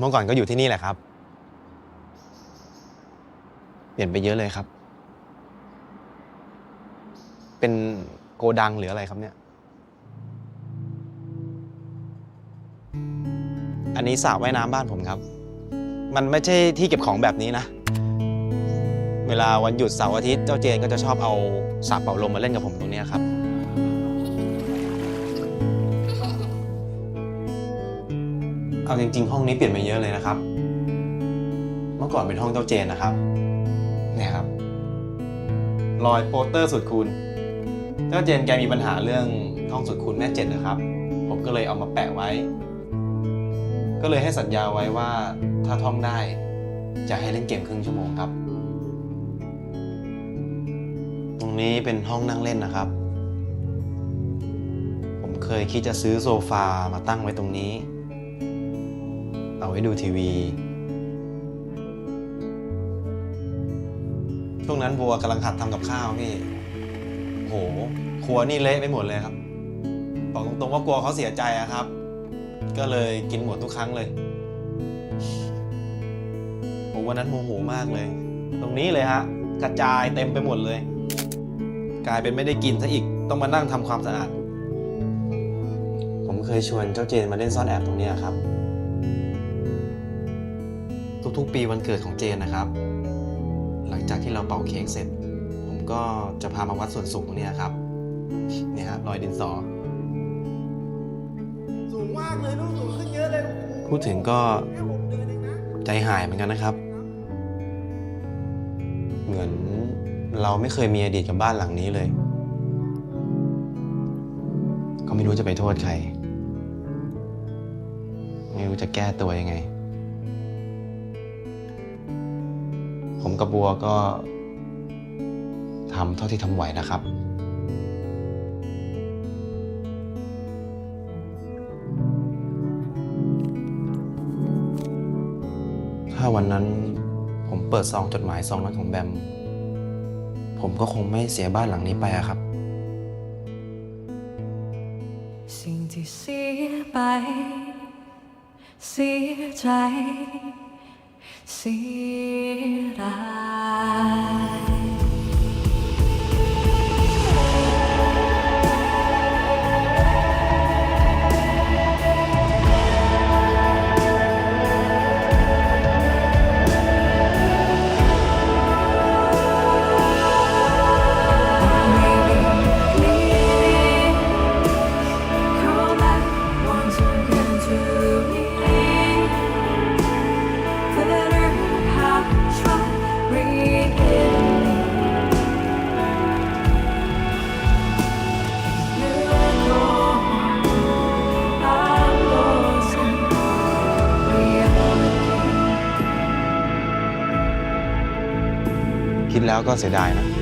เมื่อก่อนก็อยู่ที่นี่แหละครับ เปลี่ยนไปเยอะเลยครับ เป็นโกดังหรืออะไรครับเนี่ย อันนี้สระว่ายน้ำบ้านผมครับ มันไม่ใช่ที่เก็บของแบบนี้นะ เวลาวันหยุดเสาร์อาทิตย์เจ้าเจนก็จะชอบเอาสระเป่าลมมาเล่นกับผมตรงนี้ครับ เอาจริง ๆ ห้องนี้เปลี่ยนไปเยอะเลยนะครับ เมื่อก่อนเป็นห้องเจ้าเจนนะครับ เนี่ยครับ รอยโปสเตอร์สุดคูณเจ้าเจนแกมีปัญหาเรื่องห้องสุดคูณแม่เจ็ดนะครับ ผมก็เลยเอามาแปะไว้ ก็เลยให้สัญญาไว้ว่าถ้าท่องได้ จะให้เล่นเกมครึ่งชั่วโมงครับ ตรงนี้เป็นห้องนั่งเล่นนะครับ ผมเคยคิดจะซื้อโซฟามาตั้งไว้ตรงนี้ เอาไว้ดูทีวี ช่วงนั้นบัวกำลังหัดทำกับข้าวพี่ โห ครัวนี่เละไปหมดเลยครับ บอกตรงๆว่ากลัวเขาเสียใจอะครับ ก็เลยกินหมดทุกครั้งเลยผมวันนั้นโมโหมากเลย ตรงนี้เลยฮะ กระจายเต็มไปหมดเลย กลายเป็นไม่ได้กินซะอีก ต้องมานั่งทำความสะอาด ผมเคยชวนเจ้าเจนมาเล่นซ่อนแอบตรงนี้ครับ ทุกๆ ปีวันเกิดของเจนนะครับ หลังจากที่เราเป่าเค้กเสร็จ ผมก็จะพามาวัดส่วนสูงตรงเนี้ยครับเนี่ยฮะรอยดินสอ สูงมากเลยลูกสูงขึ้นเยอะเลยพูดถึงก็แค่หกเดือนเองนะใจหายเหมือนกันนะครับ เหมือนเราไม่เคยมีอดีตกับบ้านหลังนี้เลย ก็ไม่รู้จะไปโทษใคร ไม่รู้จะแก้ตัวยังไง ผมกับบัวก็ทำเท่าที่ทำไหวนะครับ ถ้าวันนั้นผมเปิดซองจดหมายซองนั้นของแบม ผมก็คงไม่เสียบ้านหลังนี้ไปอะครับ สิ่งที่เสียไป เสียใจ สีรา คิดแล้วก็เสียดายนะ